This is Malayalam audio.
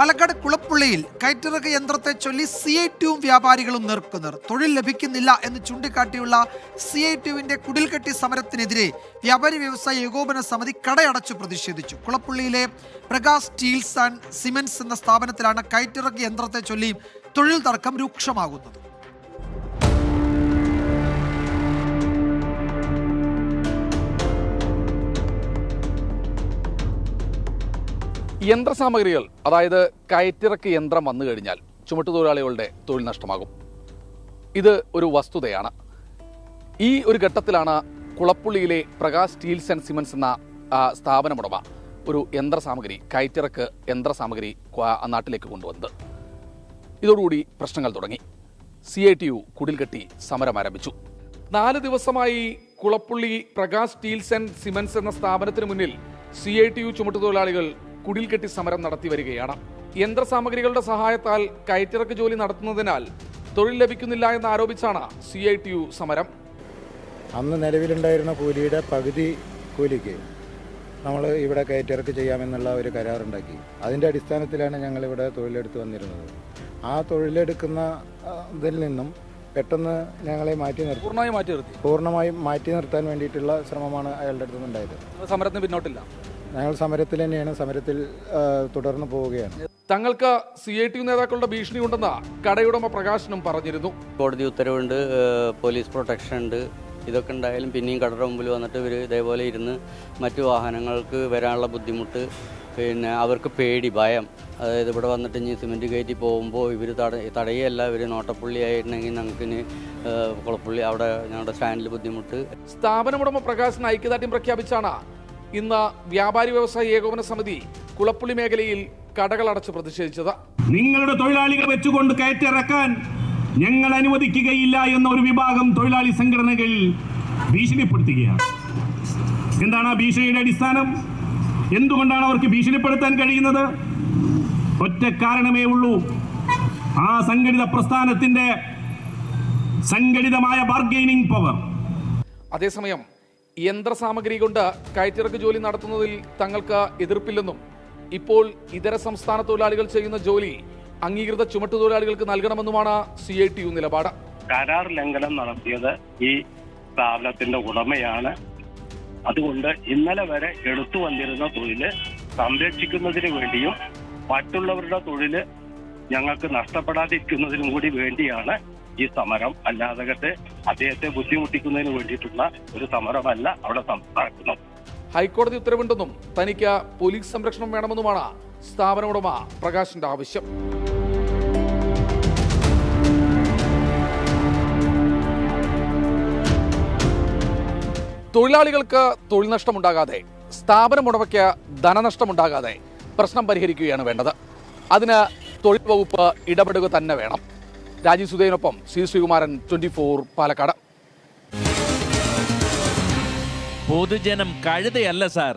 പാലക്കാട് കുളപ്പുള്ളിയിൽ കയറ്റിറക്ക് യന്ത്രത്തെ ചൊല്ലി സി ഐ ടിയും വ്യാപാരികളും നിർക്കുന്നർ. തൊഴിൽ ലഭിക്കുന്നില്ല എന്ന് ചൂണ്ടിക്കാട്ടിയുള്ള സി ഐ ടിയുവിന്റെ കുടിൽകെട്ടി സമരത്തിനെതിരെ വ്യാപാരി വ്യവസായ ഏകോപന സമിതി കടയടച്ചു പ്രതിഷേധിച്ചു. കുളപ്പുള്ളിയിലെ പ്രകാശ് സ്റ്റീൽസ് ആൻഡ് സിമെന്റ്സ് എന്ന സ്ഥാപനത്തിലാണ് കയറ്റിറക്ക് യന്ത്രത്തെ ചൊല്ലി തൊഴിൽ തർക്കം രൂക്ഷമാകുന്നത്. യന്ത്രസാമഗ്രികൾ അതായത് കയറ്റിറക്ക് യന്ത്രം വന്നു കഴിഞ്ഞാൽ ചുമട്ടുതൊഴിലാളികളുടെ തൊഴിൽ നഷ്ടമാകും. ഇത് ഒരു വസ്തുതയാണ്. ഈ ഒരു ഘട്ടത്തിലാണ് കുളപ്പുള്ളിയിലെ പ്രകാശ് സ്റ്റീൽസ് ആൻഡ് സിമൻസ് എന്ന സ്ഥാപനമുടമ ഒരു യന്ത്രസാമഗ്രി കയറ്റിറക്ക് യന്ത്രസാമഗ്രി നാട്ടിലേക്ക് കൊണ്ടുവന്നത്. ഇതോടുകൂടി പ്രശ്നങ്ങൾ തുടങ്ങി. സി ഐ ടി യു കുടിൽ കെട്ടി സമരം ആരംഭിച്ചു. നാല് ദിവസമായി Kulappully Prakash steels and cements എന്ന സ്ഥാപനത്തിന് മുന്നിൽ സി ഐ ടി യു ചുമട്ടുതൊഴിലാളികൾ കുടിൽകെട്ടി സമരം നടത്തി വരികയാണ്. യന്ത്രസാമഗ്രികളുടെ സഹായത്താൽ കയറ്റിറക്ക് ജോലി നടത്തുന്നതിനാൽ തൊഴിൽ ലഭിക്കുന്നില്ല എന്ന് ആരോപിച്ചാണ് സി ഐ ടി യു സമരം. അന്ന് നിലവിലുണ്ടായിരുന്ന കൂലിയുടെ പകുതി കൂലിക്ക് നമ്മൾ ഇവിടെ കയറ്റിറക്ക് ചെയ്യാമെന്നുള്ള ഒരു കരാറുണ്ടാക്കി. അതിന്റെ അടിസ്ഥാനത്തിലാണ് ഞങ്ങളിവിടെ തൊഴിലെടുത്ത് വന്നിരുന്നത്. ആ തൊഴിലെടുക്കുന്ന ഇതിൽ നിന്നും പെട്ടെന്ന് ഞങ്ങളെ മാറ്റി നിർത്തി. പൂർണമായി മാറ്റി നിർത്തി. പൂർണമായും മാറ്റി നിർത്താൻ വേണ്ടിയിട്ടുള്ള ശ്രമമാണ് അയാളുടെ അടുത്തുനിന്നുണ്ടായത് സമരത്തിന് പിന്നോട്ടില്ല. ഞങ്ങൾ സമരത്തിൽ തന്നെയാണ് സമരത്തിൽ തുടർന്ന് പോവുകയാണ്. തങ്ങൾക്ക് സി ഐ ടി നേതാക്കളുടെ ഭീഷണി ഉണ്ടെന്ന് കടയുടമ പ്രകാശനം പറഞ്ഞിരുന്നു. കോടതി ഉത്തരവുണ്ട് പോലീസ് പ്രൊട്ടക്ഷൻ ഉണ്ട്. ഇതൊക്കെ ഉണ്ടായാലും പിന്നെയും കടയുടെ മുമ്പിൽ വന്നിട്ട് ഇവർ ഇതേപോലെ ഇരുന്ന് മറ്റു വാഹനങ്ങൾക്ക് വരാനുള്ള ബുദ്ധിമുട്ട് പിന്നെ അവർക്ക് പേടി ഭയം. അതായത് ഇവിടെ വന്നിട്ട് ഇനി സിമെന്റ് കയറ്റി പോകുമ്പോൾ ഇവർ തട തടയല്ല ഇവർ നോട്ടപ്പുള്ളി ആയിട്ടുണ്ടെങ്കിൽ ഞങ്ങൾക്ക് ഇനി കുളപ്പുള്ളി അവിടെ ഞങ്ങളുടെ സ്റ്റാൻഡിൽ ബുദ്ധിമുട്ട്. സ്ഥാപനമുടമ പ്രകാശൻ ഐക്യദാർഢ്യം പ്രഖ്യാപിച്ചാണ് ഇന്ന് വ്യാപാരി വ്യവസായ ഏകോപന സമിതി കുളപ്പുള്ളി മേഖലയിൽ കടകൾ അടച്ച് പ്രതിഷേധിച്ചത്. നിങ്ങളുടെ തൊഴിലാളികൾ വെച്ചുകൊണ്ട് കയറ്റിറക്കാൻ ഞങ്ങൾ അനുവദിക്കുകയില്ല എന്ന ഒരു വിഭാഗം തൊഴിലാളി സംഘടനകൾ ഭീഷണിപ്പെടുത്തുകയാണ്. എന്താണ് ആ ഭീഷണിയുടെ അടിസ്ഥാനം? എന്തുകൊണ്ടാണ് അവർക്ക് ഭീഷണിപ്പെടുത്താൻ കഴിയുന്നത്? ഒറ്റ കാരണമേ ഉള്ളൂ. ആ സംഘടിത പ്രസ്ഥാനത്തിന്റെ സംഘടിതമായ ബാർഗൈനിങ് പവർ അതേസമയം യന്ത്രസാമഗ്രി കൊണ്ട് കയറ്റിറക്ക് ജോലി നടത്തുന്നതിൽ തങ്ങൾക്ക് എതിർപ്പില്ലെന്നും ഇപ്പോൾ ഇതര സംസ്ഥാന തൊഴിലാളികൾ ചെയ്യുന്ന ജോലി അംഗീകൃത ചുമട്ടുതൊഴിലാളികൾക്ക് നൽകണമെന്നുമാണ് സി ഐ ടി യു നിലപാട്. കരാർ ലംഘനം നടത്തിയത് ഈ സ്ഥാപനത്തിന്റെ ഉടമയാണ്. അതുകൊണ്ട് ഇന്നലെ വരെ എടുത്തു വന്നിരുന്ന തൊഴിൽ സംരക്ഷിക്കുന്നതിന് വേണ്ടിയും മറ്റുള്ളവരുടെ തൊഴിൽ ഞങ്ങൾക്ക് നഷ്ടപ്പെടാതിരിക്കുന്നതിനും കൂടി വേണ്ടിയാണ് ഈ സമരം അല്ലാതകത്തെ അദ്ദേഹത്തെ ബുദ്ധിമുട്ടിക്കുന്നതിന് വേണ്ടിയിട്ടുള്ള ഒരു സമരമല്ല അവിടെ നടക്കുന്നത്. ഹൈക്കോടതി ഉത്തരവുണ്ടെന്നും തനിക്ക് പോലീസ് സംരക്ഷണം വേണമെന്നുമാണ് സ്ഥാപന ഉടമ പ്രകാശിന്റെ ആവശ്യം. തൊഴിലാളികൾക്ക് തൊഴിൽ നഷ്ടമുണ്ടാകാതെ സ്ഥാപനം ഉടമയ്ക്ക് ധനനഷ്ടമുണ്ടാകാതെ പ്രശ്നം പരിഹരിക്കുകയാണ് വേണ്ടത്. അതിന് തൊഴിൽ വകുപ്പ് ഇടപെടുക തന്നെ വേണം. Rajeev സുധേനൊപ്പം C Sreekumaran twenty four Palakkad. പൊതുജനം കഴുതയല്ല സാർ.